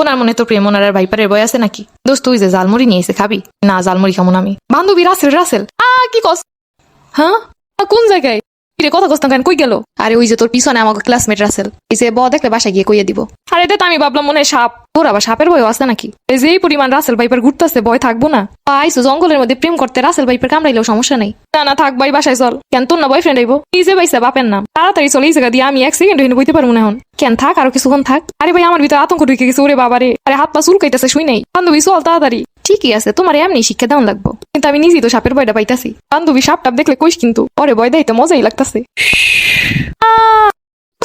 ওনার মনে তো প্রেম ওনার ভাইপারের বয় আছে নাকি? দোস্ত, তুই যে জালমুড়ি নিয়ে এসে খাবি। না জালমুড়ি না আমি। বান্ধবী রাসেল রাসেল আ, কি কস হ্যাঁ কোন জায়গায় কিরে, কথা কস না কেন? কই গেল? আরে, ওই যে তোর পিছনে আমাকে ক্লাসমেট রাসেল এই যে ব দেখলে বাসায় গিয়ে কইয়ে দিব। আরে এটা তো আমি ভাবলাম মনে হয় সাপ। তোর আবার সাপের বয় আছে নাকি? এই যে পরিমাণ রাসেল ভাইপার ঘুরতেছে, ভয় থাকব না। আইসো, জঙ্গলের মধ্যে প্রেম করতে রাসেল ভাইপার কামড়াইলেও সমস্যা নেই। না না, থাক ভাই বাসায় চল। কেন, তোর না বয়ফ্রেন্ড আইবো এই যে বাইসা, বাপের নাম। তাড়াতাড়ি চলে, এই জায়গা দিয়ে আমি এক সেকেন্ড হইনে বইতে পারব না এখন। কেন, থাক, আরও কিছুক্ষণ থাক। আরে ভাই, আমার ভিতরে আতঙ্ক ঢুকে গেছে, ওরে বাবারে। আরে, হাত পা চুলকাইতেছে, শুই নেই। বান্ধবী, চল তাড়াতাড়ি। ঠিকই আছে, তোমার এমনি শিক্ষা দাম লাগবো। কিন্তু আমি নিজেই তো সাপের ভয়টা পাইতাছি। বান্ধবী সাপ টাপ দেখলে কইস কিন্তু, পরে ভয় দেয় তো মজাই লাগতাছে।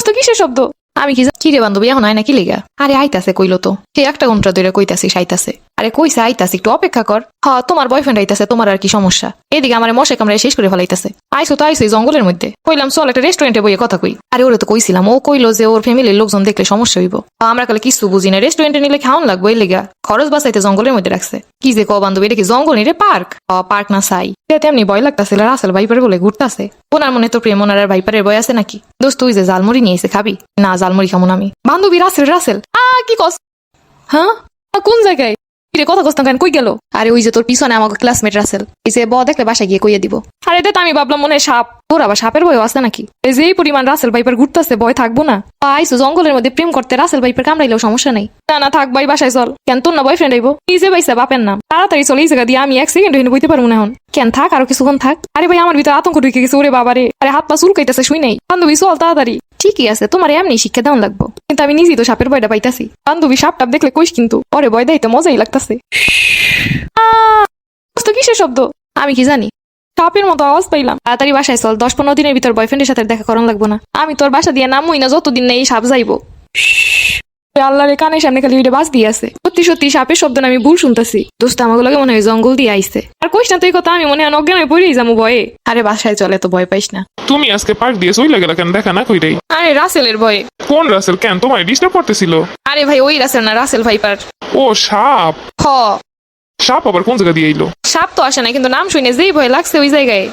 তো কিসের শব্দ? আমি কি কি রে বান্ধবী, এখন আয় নাকি লেগা? আরে আইতাছে কইলো তো। সে একটা ঘণ্টা ধরে কইতাছি, সাইতাছে। আরে কইছে আইতাসি একটু অপেক্ষা কর। হ, তোমার বয়ফ্রেন্ড আইতাছে, তোমার আর কি সমস্যা? এদিকে আমার মশে কামড়ায় শেষ করে ফেলাইতাছে। আইসো তো আইসো জঙ্গলের মধ্যে। কইলাম, চল একটা রেস্টুরেন্টে বইয়ে কথা কই। আরে ওরে তো কইছিলাম, ও কইলো যে ওর ফ্যামিলির লোকজন দেখলে সমস্যা হইব। আমরা কালে কিছু বুঝি না রেস্টুরেন্টে নিলে খাওয়ান লাগবে এই লেগা। খরচ বাঁচাইতে জঙ্গলের মধ্যে রাখছে। কি যে ক বান্ধবী, এটা কি জঙ্গল নিরে পার্ক? পার্ক না সাই। তেমনি ভয় লাগতাছিল রাসেল ভাইপার বলে ঘুরতাছে। ওনার মনে তো প্রেম, ওনার ভাইপারের বয় আছে নাকি? দোস্ত, তুই যে জালমুড়ি নিয়ে এসে খাবি? না জালমুড়ি খামো না আমি। বান্ধবী রাসেল রাসেল। আ কি কস? হ্যাঁ? কোন জায়গায়? কিরে, কথা কস না কেন? কই গেল? আরে, ওই যে তোর পিছনে আমাকে ক্লাসমেট রাসেল এই যে ব দেখলে বাসায় গিয়ে কইয়ে দিব। আরে, তো আমি ভাবলাম মনে সাপ। তোর আবার সাপের বয় আছে নাকি? এই যে পরিমাণ রাসেল ভাইপার ঘুরতেছে, ভয় থাকব না। আইসো, জঙ্গলের মধ্যে প্রেম করতে রাসেল ভাইপার কামড়াইলেও সমস্যা নেই। না না, থাক ভাই বাসায় চল। কেন, তোর না বয়ফ্রেন্ড আইবো এই যে বাইসা, বাপের নাম। তাড়াতাড়ি চলে, এই জায়গা দিয়ে আমি এক সেকেন্ড হইনে বইতে পারব না এখন। কেন, থাক, আরও কিছুক্ষণ থাক। আরে ভাই, আমার ভিতরে আতঙ্ক ঢুকে গেছে, ওরে বাবারে। আরে, হাত পা চুল চুলকাইতেছে, শুই নেই। বান্ধবী, চল তাড়াতাড়ি। ঠিকই আছে, তোমার এমনি শিক্ষা দেওয়ান লাগবো। কিন্তু আমি নিজেই তো সাপের ভয়টা পাইতাছি। বান্ধবী সাপ টাপ দেখলে কইস কিন্তু পরে ভয় দেয় তো মজাই লাগতাছে। তো কিসের শব্দ? আমি কি জানি? সাপের মতো আওয়াজ পাইলাম। তাড়াতাড়ি বাসায় চল, দশ পনেরো দিনের ভিতর বয়ফ্রেন্ডের সাথে দেখা করান লাগবো না। আমি তোর বাসা দিয়ে নামুই না, যতদিন না এই সাপ যাইবো। আল্লাহ রে কানের সামনে খালি ওইটা বাস দিয়ে আছে। সত্যি সত্যি, সাপের শব্দ আমি ভুল শুনতেছি। দোস্ত আমাকে লাগে মনে হয় জঙ্গল দিয়ে আইছে। আর কইস না তুই কথা, আমি মনে হয় অজ্ঞান হয়ে পড়েই যাব ভয়ে। আরে বাসায় চলে তো ভয় পাইস না। তুমি আজকে পার্ক দিয়ে চলে গেলা কেন? দেখা না কইটাই আরে রাসেলের ভয়ে। কোন রাসেল? কেন? তোমার ডিস্টার্ব করতেছিল। আরে ভাই ওই রাসেল না রাসেল ভাইপার। ও সাপ। হ। সাপ আবার কোন জায়গা দিয়ে এলো সাপ তো আসে না কিন্তু নাম শুনে যেই ভয় লাগছে ওই জায়গায়।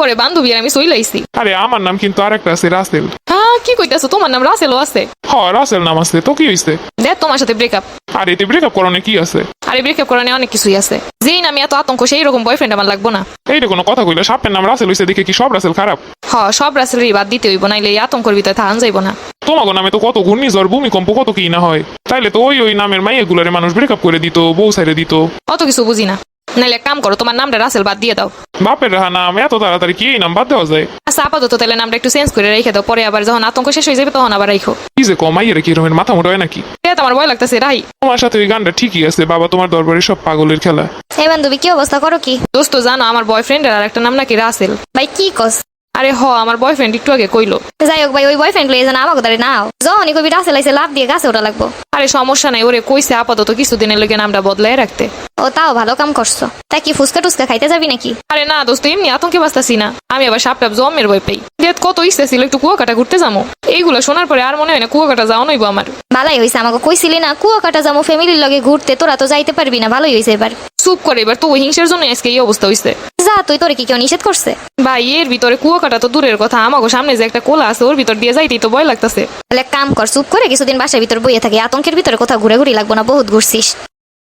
পরে বান্ধবী আর আমি চইলাইছি আরে আমার নাম কিন্তু আরেকটা আছে রাসেল। হ্যাঁ কি কইতাছো? তোমার নাম রাসেলও আছে। হ রাসেল নাম আছে তো কি হইছে? দেখ তোমার সাথে ব্রেকআপ আর এতে ব্রেকআপ করানো কি আছে? আরে ব্রেকআপ করানো অনেক কিছুই আছে। যেই নামে এত আতঙ্ক সেই রকম বয়ফ্রেন্ড আমার লাগবো না। এইটা কোনো কথা কইলে? সাপের নাম রাসেল হইছে দেখে কি সব রাসেল খারাপ? হ সব রাসেলেরই বাদ দিতে হইব নাইলে এই আতঙ্কর ভিতরে থাকান যাইব না। তোমাকে নামে তো কত ঘূর্ণিঝড় ভূমিকম্প কত কি না হয়। তাইলে তো ওই ওই নামের মাইয়াগুলারে মানুষ ব্রেকআপ করে দিত বউ সাইরে দিত। অত কিছু বুঝি না। নাইলে এক কাম করো তোমার নামটা রাসেল বাদ দিয়ে দাও। বাপের রাহা নাম এত তাড়াতাড়ি কি এই নাম বাদ দেওয়া যায়? আচ্ছা আপাতত তাহলে নামটা একটু চেঞ্জ করে রেখে দাও পরে আবার যখন আতঙ্ক শেষ হয়ে যাবে তখন আবার রাখো। কি যে কমাইয়ের কি রকমের মাথা মোটা হয় নাকি? এ তোমার ভয় লাগতেছে রাই তোমার সাথে ওই গানটা ঠিকই আছে বাবা তোমার দরবারে সব পাগলের খেলা। এই বান্ধবী কি অবস্থা করো কি? দোস্ত জানো আমার বয়ফ্রেন্ডের আর একটা নাম নাকি রাসেল ভাই কি কস? আরে হ, আমার বয়ফ্রেন্ড একটু আগে কইলো। যাই হোক ভাই, ওই বয়ফ্রেন্ড লইয়ে যেন আমাকে দাঁড়িয়ে নাও। যখনই কবি রাসে লাইছে লাভ দিয়ে গাছে ওটা লাগবো। আরে সমস্যা নাই ওরে কইছে আপাতত কিছুদিনের লেগে নামটা বদলাই রাখতে। ও তাও ভালো কাম করছ। তা কি ফুচকা টুচকা খাইতে যাবি নাকি? আরে না দোস্ত এমনি আতঙ্কে বাঁচতাছি না। আমি আবার সাপ টাপ জমের বই পাই। দেখ কত ইচ্ছে ছিল একটু কুয়াকাটা ঘুরতে যাব এইগুলো শোনার পরে আর মনে হয় না কুয়াকাটা যাওয়া নইব আমার। ভালোই হয়েছে আমাকে কইছিলি না কুয়া কাটা যাব ফ্যামিলির লগে ঘুরতে তোরা তো যাইতে পারবি না ভালোই হয়েছে এবার। চুপ করে এবার তো ওই হিংসের জন্য আজকে এই অবস্থা হইছে। যা তুই তোরে কি কেউ নিষেধ করছে? ভাই এর ভিতরে কুয়াকাটা তো দূরের কথা আমাকে সামনে যে একটা কোলা আছে ওর ভিতর দিয়ে যাইতেই তো ভয় লাগতাছে। তাহলে কাম কর চুপ করে কিছুদিন বাসার ভিতর বইয়ে থাকে আতঙ্কের ভিতরে কোথাও ঘুরে ঘুরি লাগবো না বহুত ঘুরছিস।